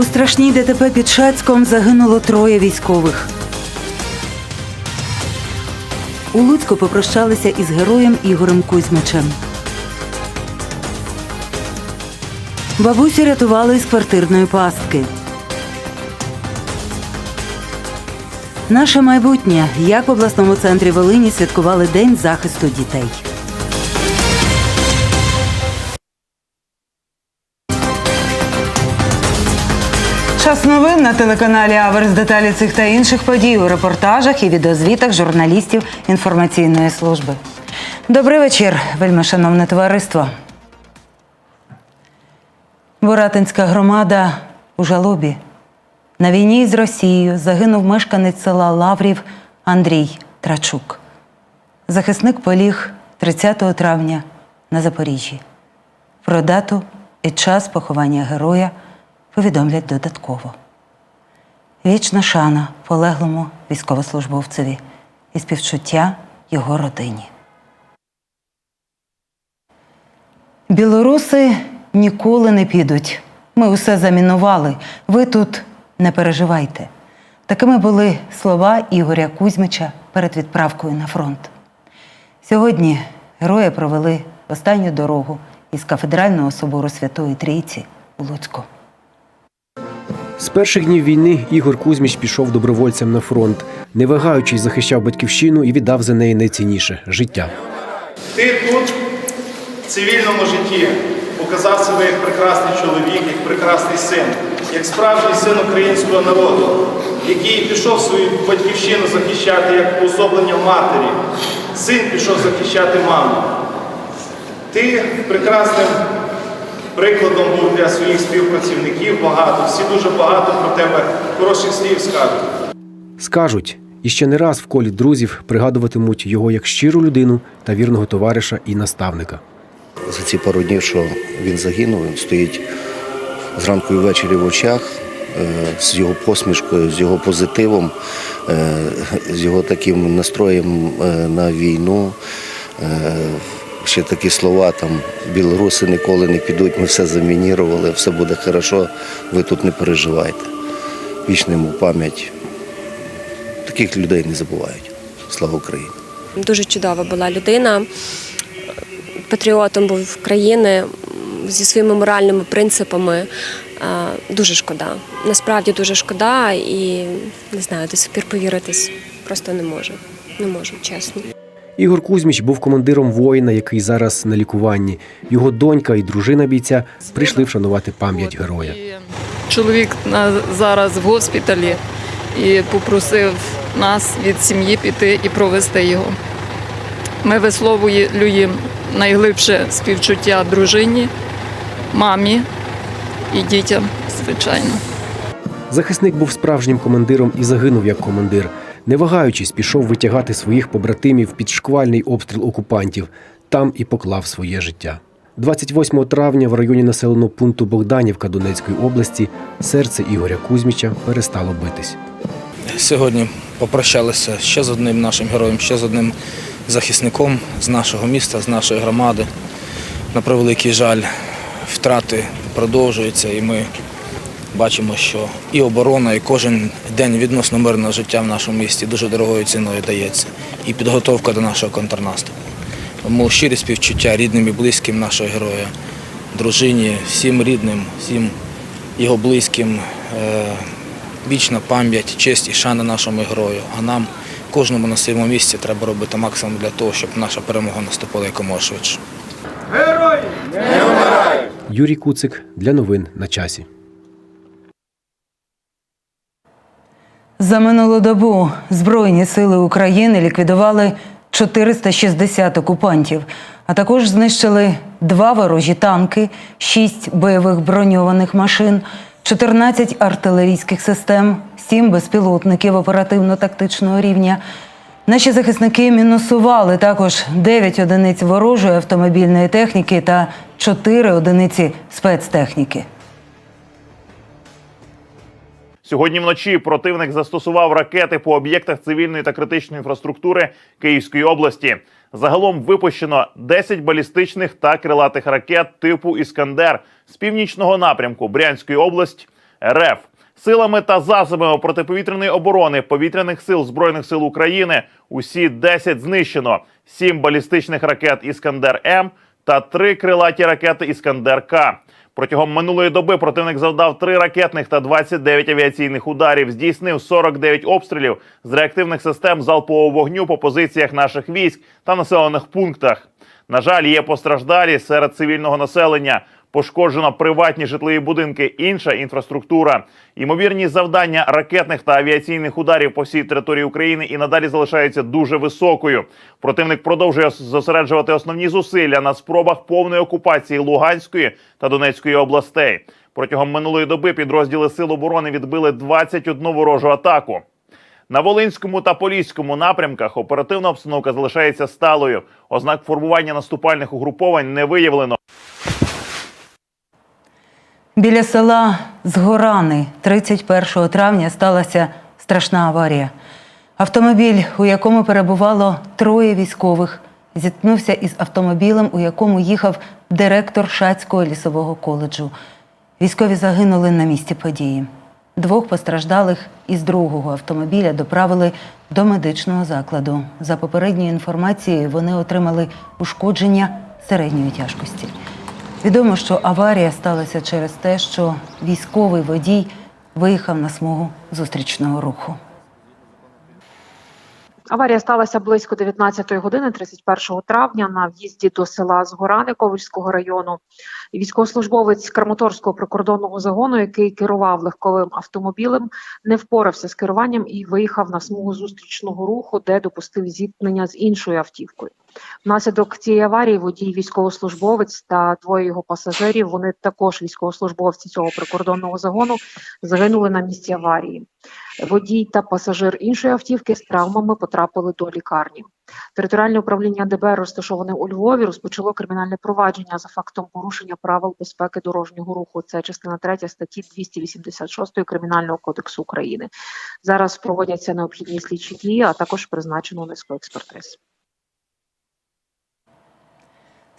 У страшній ДТП під Шацьком загинуло троє військових. У Луцьку попрощалися із героєм Ігорем Кузьмичем. Бабусю рятували із квартирної пастки. Наше майбутнє. Як в обласному центрі Волині святкували День захисту дітей. Час новин на телеканалі Аверс. Деталі цих та інших подій у репортажах і відеозвітах журналістів інформаційної служби. Добрий вечір, вельми шановне товариство. Боратинська громада у жалобі. На війні з Росією загинув мешканець села Лаврів Андрій Трачук. Захисник поліг 30 травня на Запоріжжі. Про дату і час поховання героя повідомлять додатково. Вічна шана полеглому військовослужбовцеві і співчуття його родині. Білоруси ніколи не підуть. Ми усе замінували. Ви тут не переживайте. Такими були слова Ігоря Кузьмича перед відправкою на фронт. Сьогодні герої провели останню дорогу із кафедрального собору Святої Трійці у Луцьку. З перших днів війни Ігор Кузьміч пішов добровольцем на фронт, не вагаючись, захищав батьківщину і віддав за неї найцінніше життя. Ти тут, в цивільному житті, показав себе як прекрасний чоловік, як прекрасний син, як справжній син українського народу, який пішов свою батьківщину захищати як уособлення матері. Син пішов захищати маму. Ти прекрасним прикладом був для своїх співпрацівників багато. Всі дуже багато про тебе хороших слів скажуть. Скажуть, і ще не раз в колі друзів пригадуватимуть його як щиру людину та вірного товариша і наставника. За ці пару днів, що він загинув, він стоїть зранку і ввечері в очах, е, з його посмішкою, з його позитивом, е, з його таким настроєм е, на війну. Ще такі слова там білоруси ніколи не підуть, ми все замінірували, все буде хорошо, ви тут не переживайте. Вічна йому пам'ять. Таких людей не забувають. Слава Україні! Дуже чудова була людина. Патріотом був країни зі своїми моральними принципами. Е, Дуже шкода. Насправді дуже шкода, і не знаю, до сих пір повіритись просто не можу. Не можу, чесно. Ігор Кузьміч був командиром воїна, який зараз на лікуванні. Його донька і дружина бійця прийшли вшанувати пам'ять героя. Чоловік зараз в госпіталі і попросив нас від сім'ї піти і провести його. Ми висловлюємо найглибше співчуття дружині, мамі і дітям, звичайно. Захисник був справжнім командиром і загинув як командир. Не вагаючись, пішов витягати своїх побратимів під шквальний обстріл окупантів. Там і поклав своє життя. 28 травня в районі населеного пункту Богданівка Донецької області серце Ігоря Кузьміча перестало битись. Сьогодні попрощалися ще з одним нашим героєм, ще з одним захисником з нашого міста, з нашої громади. На превеликий жаль, втрати продовжуються, і ми бачимо, що і оборона, і кожен день відносно мирного життя в нашому місті дуже дорогою ціною дається. І підготовка до нашого контрнаступу. Тому щирі співчуття рідним і близьким нашого героя, дружині, всім рідним, всім його близьким. Е, Вічна пам'ять, честь і шана нашому герою. А нам, кожному на своєму місці, треба робити максимум для того, щоб наша перемога наступила якомога швидше. Герої! Юрій Куцик для новин на часі. За минулу добу Збройні сили України ліквідували 460 окупантів, а також знищили два ворожі танки, 6 бойових броньованих машин, 14 артилерійських систем, 7 безпілотників оперативно-тактичного рівня. Наші захисники мінусували також 9 одиниць ворожої автомобільної техніки та 4 одиниці спецтехніки. Сьогодні вночі противник застосував ракети по об'єктах цивільної та критичної інфраструктури Київської області. Загалом випущено 10 балістичних та крилатих ракет типу Іскандер з північного напрямку Брянської області РФ. Силами та засобами протиповітряної оборони повітряних сил збройних сил України усі 10 знищено, 7 балістичних ракет Іскандер М та 3 крилаті ракети Іскандер К. Протягом минулої доби противник завдав 3 ракетних та 29 авіаційних ударів, здійснив 49 обстрілів з реактивних систем залпового вогню по позиціях наших військ та населених пунктах. На жаль, є постраждалі серед цивільного населення. Пошкоджено приватні житлові будинки, інша інфраструктура. Ймовірність завдання ракетних та авіаційних ударів по всій території України і надалі залишається дуже високою. Противник продовжує зосереджувати основні зусилля на спробах повної окупації Луганської та Донецької областей. Протягом минулої доби підрозділи Сил оборони відбили 21 ворожу атаку. На Волинському та Поліському напрямках оперативна обстановка залишається сталою. Ознак формування наступальних угруповань не виявлено. Біля села Згорани 31 травня сталася страшна аварія. Автомобіль, у якому перебувало троє військових, зіткнувся із автомобілем, у якому їхав директор Шацького лісового коледжу. Військові загинули на місці події. Двох постраждалих із другого автомобіля доправили до медичного закладу. За попередньою інформацією, вони отримали ушкодження середньої тяжкості. Відомо, що аварія сталася через те, що військовий водій виїхав на смугу зустрічного руху. Аварія сталася близько 19 години 31 травня на в'їзді до села Згорани Ковальського району. Військовослужбовець Краматорського прикордонного загону, який керував легковим автомобілем, не впорався з керуванням і виїхав на смугу зустрічного руху, де допустив зіткнення з іншою автівкою. Внаслідок цієї аварії водій військовослужбовець та двоє його пасажирів, вони також військовослужбовці цього прикордонного загону, загинули на місці аварії. Водій та пасажир іншої автівки з травмами потрапили до лікарні. Територіальне управління ДБР, розташоване у Львові, розпочало кримінальне провадження за фактом порушення правил безпеки дорожнього руху. Це частина 3 статті 286 Кримінального кодексу України. Зараз проводяться необхідні слідчі дії, а також призначено низку експертиз.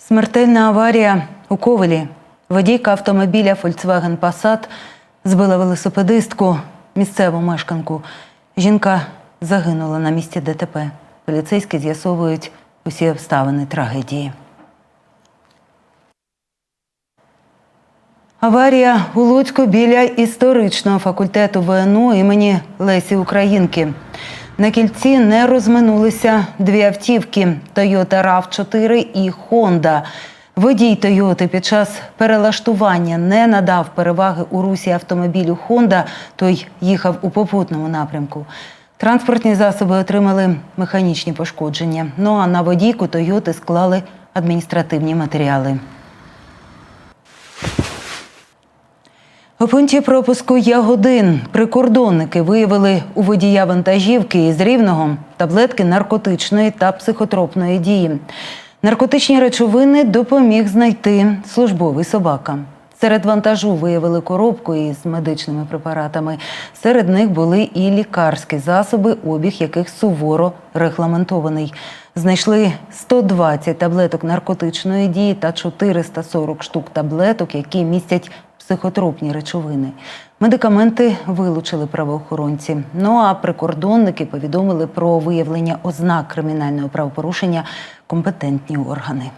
Смертельна аварія у Ковелі. Водійка автомобіля Volkswagen Passat збила велосипедистку, місцеву мешканку. Жінка загинула на місці ДТП. Поліцейські з'ясовують усі обставини трагедії. Аварія у Луцьку біля історичного факультету ВНУ імені Лесі Українки. На кільці не розминулися дві автівки Toyota RAV4 і Honda. Водій Тойоти під час перелаштування не надав переваги у русі автомобілю Honda, той їхав у попутному напрямку. Транспортні засоби отримали механічні пошкодження. Ну а на водійку Тойоти склали адміністративні матеріали. У пункті пропуску Ягодин прикордонники виявили у водія вантажівки із Рівного таблетки наркотичної та психотропної дії. Наркотичні речовини допоміг знайти службовий собака. Серед вантажу виявили коробку із медичними препаратами. Серед них були і лікарські засоби, обіг яких суворо регламентований. Знайшли 120 таблеток наркотичної дії та 440 штук таблеток, які містять психотропні речовини. Медикаменти вилучили правоохоронці. Ну а прикордонники повідомили про виявлення ознак кримінального правопорушення компетентні органи.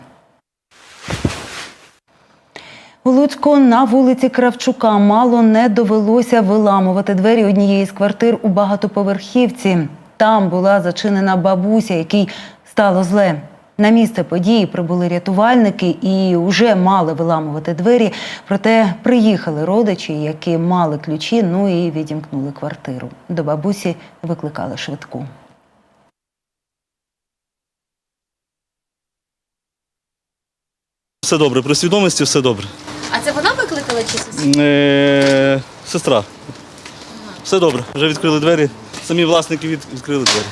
У Луцьку на вулиці Кравчука мало не довелося виламувати двері однієї з квартир у багатоповерхівці. Там була зачинена бабуся, якій стало зле. На місце події прибули рятувальники і вже мали виламувати двері. Проте приїхали родичі, які мали ключі, ну і відімкнули квартиру. До бабусі викликали швидку. Все добре, при свідомості все добре. А це вона викликала чи сусід? Е, сестра. Все добре. Вже відкрили двері. Самі власники відкрили двері.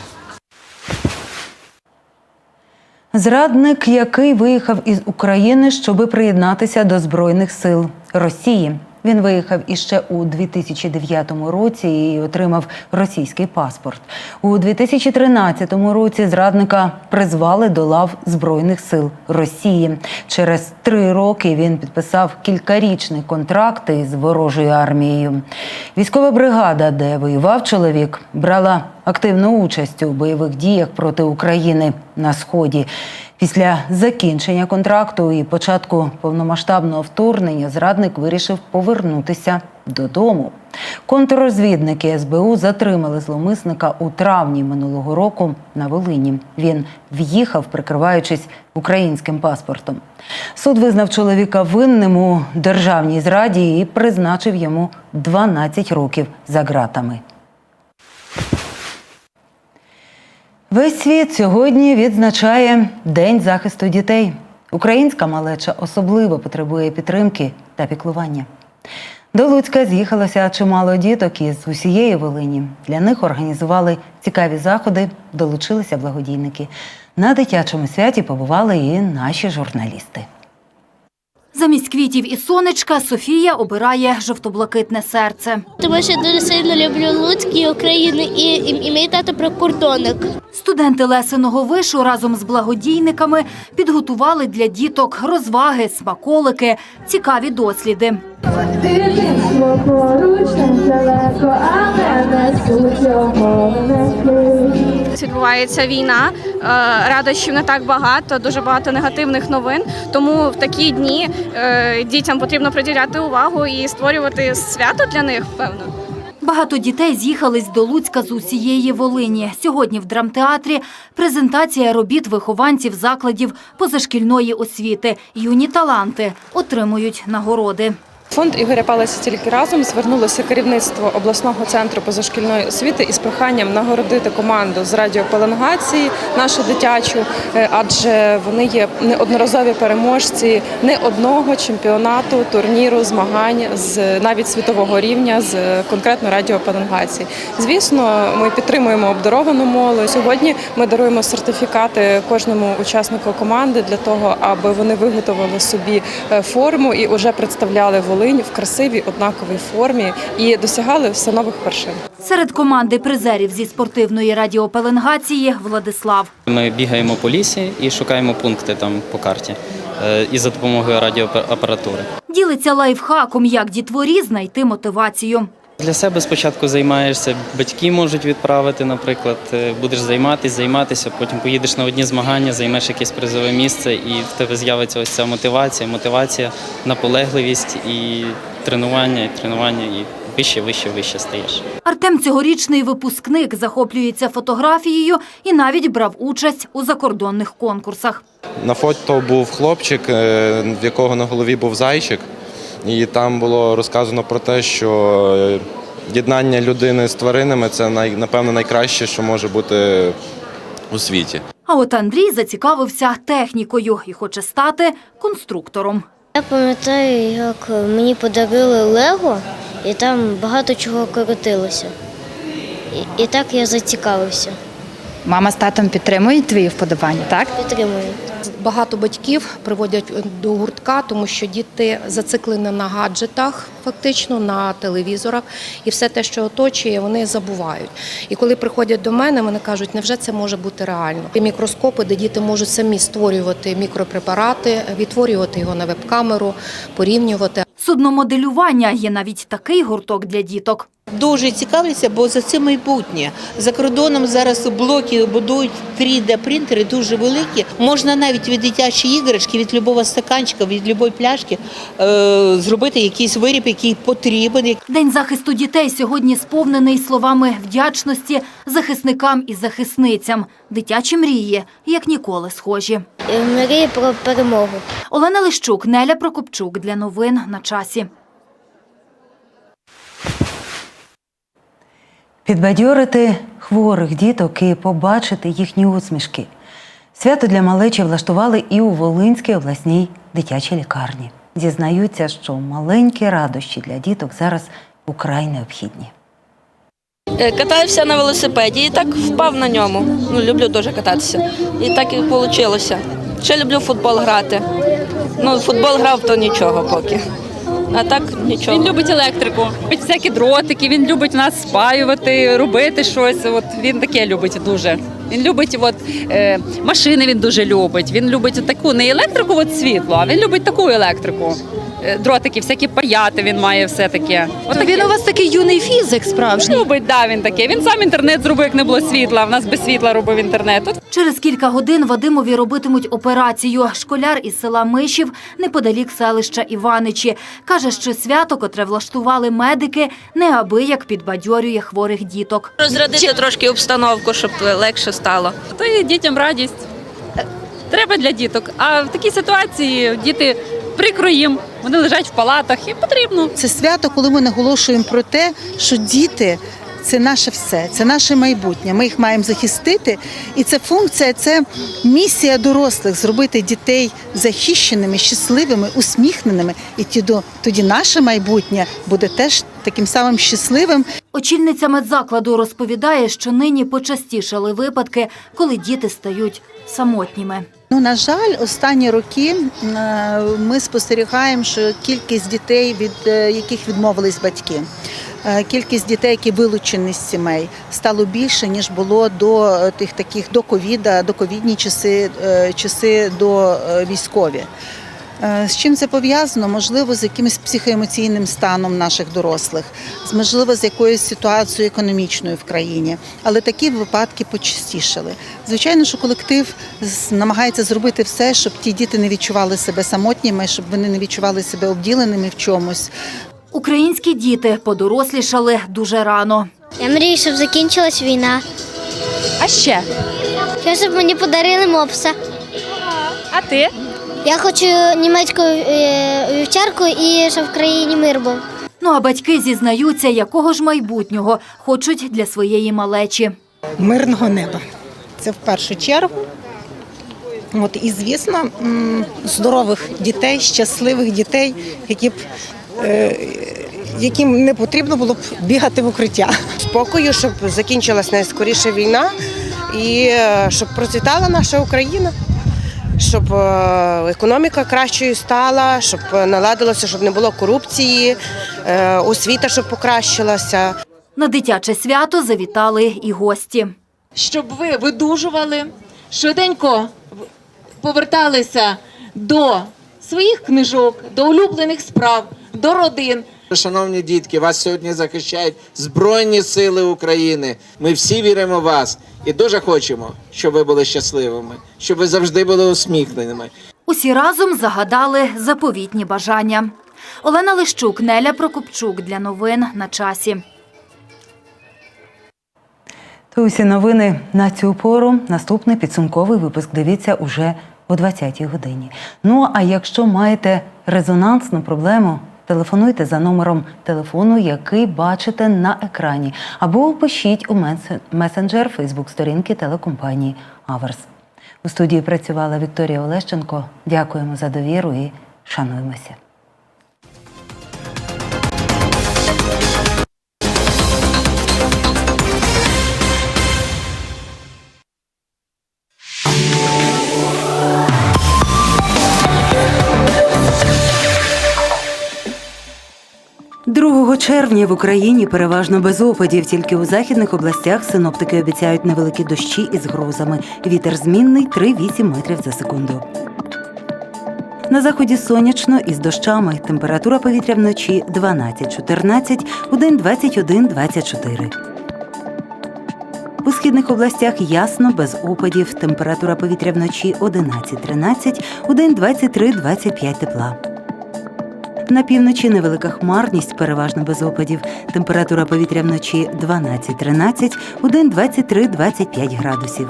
Зрадник, який виїхав із України, щоби приєднатися до Збройних сил Росії. Він виїхав іще у 2009 році і отримав російський паспорт. У 2013 році зрадника призвали до лав Збройних сил Росії. Через три роки він підписав кількарічний контракт із ворожою армією. Військова бригада, де воював чоловік, брала активну участь у бойових діях проти України на сході. Після закінчення контракту і початку повномасштабного вторгнення зрадник вирішив повернутися додому. Контррозвідники СБУ затримали зловмисника у травні минулого року на Волині. Він в'їхав, прикриваючись українським паспортом. Суд визнав чоловіка винним у державній зраді і призначив йому 12 років за ґратами. Весь світ сьогодні відзначає День захисту дітей. Українська малеча особливо потребує підтримки та піклування. До Луцька з'їхалося чимало діток із усієї Волині. Для них організували цікаві заходи, долучилися благодійники. На дитячому святі побували і наші журналісти. Замість квітів і сонечка Софія обирає жовто-блакитне серце. Тому що дуже сильно люблю Луцьк і Україну, і, і, і мій тато прикордонник. Студенти Лесиного вишу разом з благодійниками підготували для діток розваги, смаколики, цікаві досліди. Дитинство поруч далеко, але не суть його не Відбувається війна, е, радощів не так багато, дуже багато негативних новин. Тому в такі дні е, дітям потрібно приділяти увагу і створювати свято для них, певно. Багато дітей з'їхались до Луцька з усієї Волині. Сьогодні в драмтеатрі презентація робіт вихованців закладів позашкільної освіти. Юні таланти отримують нагороди. Фонд Ігоря Палася тільки разом звернулося керівництво обласного центру позашкільної освіти із проханням нагородити команду з радіопеленгації нашу дитячу, е, адже вони є неодноразові переможці не одного чемпіонату, турніру, змагань з навіть світового рівня з е, конкретно радіопеленгації. Звісно, ми підтримуємо обдаровану молодь. Сьогодні ми даруємо сертифікати кожному учаснику команди для того, аби вони виготовили собі е, форму і вже представляли Волинь в красивій однаковій формі і досягали все нових вершин. Серед команди призерів зі спортивної радіопеленгації Владислав. Ми бігаємо по лісі і шукаємо пункти там по карті е, і за допомогою радіоапаратури. Ділиться лайфхаком, як дітворі знайти мотивацію. Для себе спочатку займаєшся, батьки можуть відправити, наприклад, е, будеш займатися, займатися, потім поїдеш на одні змагання, займеш якесь призове місце, і в тебе з'явиться ось ця мотивація, мотивація, наполегливість і тренування, і тренування, і вище, вище, вище стаєш. Артем цьогорічний випускник захоплюється фотографією і навіть брав участь у закордонних конкурсах. На фото був хлопчик, е, в якого на голові був зайчик, і там було розказано про те, що е, єднання людини з тваринами це напевно найкраще, що може бути у світі. А от Андрій зацікавився технікою і хоче стати конструктором. Я пам'ятаю, як мені подарили Лего, і там багато чого крутилося. І, і так я зацікавився. Мама з татом підтримують твої вподобання, так? Підтримую. Багато батьків приводять до гуртка, тому що діти зациклені на гаджетах, фактично на телевізорах, і все те, що оточує, вони забувають. І коли приходять до мене, вони кажуть, невже це може бути реально? Є мікроскопи, де діти можуть самі створювати мікропрепарати, відтворювати його на веб-камеру, порівнювати. Судномоделювання є навіть такий гурток для діток. Дуже цікавляться, бо за це майбутнє. За кордоном зараз блоки будують 3D-принтери дуже великі. Можна навіть від дитячої іграшки, від любого стаканчика, від любої пляшки е, зробити якийсь виріб, який потрібен. День захисту дітей сьогодні сповнений словами вдячності захисникам і захисницям. Дитячі мрії, як ніколи, схожі. Мрії про перемогу. Олена Лищук, Неля Прокопчук для новин на часі. Підбадьорити хворих діток і побачити їхні усмішки. Свято для малечі влаштували і у Волинській обласній дитячій лікарні. Зізнаються, що маленькі радощі для діток зараз украй необхідні. Е, Катався на велосипеді і так впав на ньому. Ну, люблю дуже кататися. І так і вийшло. Ще люблю футбол грати. Ну, футбол грав, то нічого поки. А так нічого. Він любить електрику, любить всякі дротики, він любить нас спаювати, робити щось. От він таке любить дуже. Він любить от, е, машини, він дуже любить. Він любить таку не електрику, от світло, а він любить таку електрику. Е, Дротики, всякі паяти він має все таке. От таке. Він у вас такий юний фізик справжній. Любить, да, він таке. Він сам інтернет зробив, як не було світла. В нас без світла робив інтернет. От Через кілька годин Вадимові робитимуть операцію. Школяр із села Мишів неподалік селища Іваничі. Каже, що свято, котре влаштували медики, неабияк підбадьорює хворих діток. Розрядити трошки обстановку, щоб легше стало. то і дітям радість. Треба для діток. А в такій ситуації діти прикро їм, вони лежать в палатах і потрібно. Це свято, коли ми наголошуємо про те, що діти це наше все, це наше майбутнє. Ми їх маємо захистити. І це функція, це місія дорослих зробити дітей захищеними, щасливими, усміхненими. І тоді наше майбутнє буде теж таким самим щасливим. Очільниця медзакладу розповідає, що нині почастішали випадки, коли діти стають самотніми. Ну, на жаль, останні роки е, ми спостерігаємо, що кількість дітей, від е, яких відмовились батьки, е, кількість дітей, які вилучені з сімей, стало більше ніж було до тих таких до ковіда, до ковідні часи, часи до військові. Е, З чим це пов'язано? Можливо, з якимось психоемоційним станом наших дорослих, можливо, з якоюсь ситуацією економічною в країні. Але такі випадки почастішали. Звичайно, що колектив намагається зробити все, щоб ті діти не відчували себе самотніми, щоб вони не відчували себе обділеними в чомусь. Українські діти подорослішали дуже рано. Я мрію, щоб закінчилась війна. А ще? Я щоб мені подарили мопса. А ти? Я хочу німецьку е, вівчарку і щоб в країні мир був. Ну а батьки зізнаються, якого ж майбутнього хочуть для своєї малечі. мирного неба. Це в першу чергу. От, і, звісно, здорових дітей, щасливих дітей, які б, е, яким не потрібно було б бігати в укриття. спокою, щоб закінчилась найскоріше війна і е, щоб процвітала наша Україна, щоб е, економіка кращою стала, щоб наладилося, щоб не було корупції, е, освіта, щоб покращилася. На дитяче свято завітали і гості. щоб ви видужували, швиденько поверталися до своїх книжок, до улюблених справ, до родин. Шановні дітки, вас сьогодні захищають Збройні Сили України. Ми всі віримо в вас і дуже хочемо, щоб ви були щасливими, щоб ви завжди були усміхненими. Усі разом загадали заповітні бажання. Олена Лищук, Неля Прокопчук для новин на часі. То усі новини на цю пору. Наступний підсумковий випуск дивіться уже о 20-й годині. Ну а якщо маєте резонансну проблему, телефонуйте за номером телефону, який бачите на екрані, або пишіть у месен- месенджер Фейсбук-сторінки телекомпанії Аверс. У студії працювала Вікторія Олещенко. Дякуємо за довіру і шануємося. Червня в Україні переважно без опадів. Тільки у західних областях синоптики обіцяють невеликі дощі із грозами. Вітер змінний 3-8 метрів за секунду. На заході сонячно із дощами. Температура повітря вночі 12-14, у день 21-24. У східних областях ясно, без опадів. Температура повітря вночі 11-13, у день 23-25 тепла. На півночі невелика хмарність, переважно без опадів. Температура повітря вночі 12-13, у день 23-25 градусів.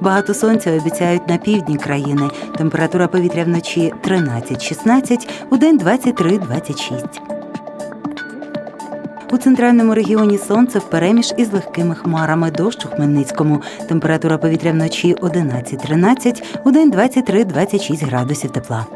Багато сонця обіцяють на півдні країни. Температура повітря вночі 13-16, у день 23-26. У центральному регіоні сонце впереміж із легкими хмарами дощ у Хмельницькому. Температура повітря вночі 11-13, у день 23-26 градусів тепла.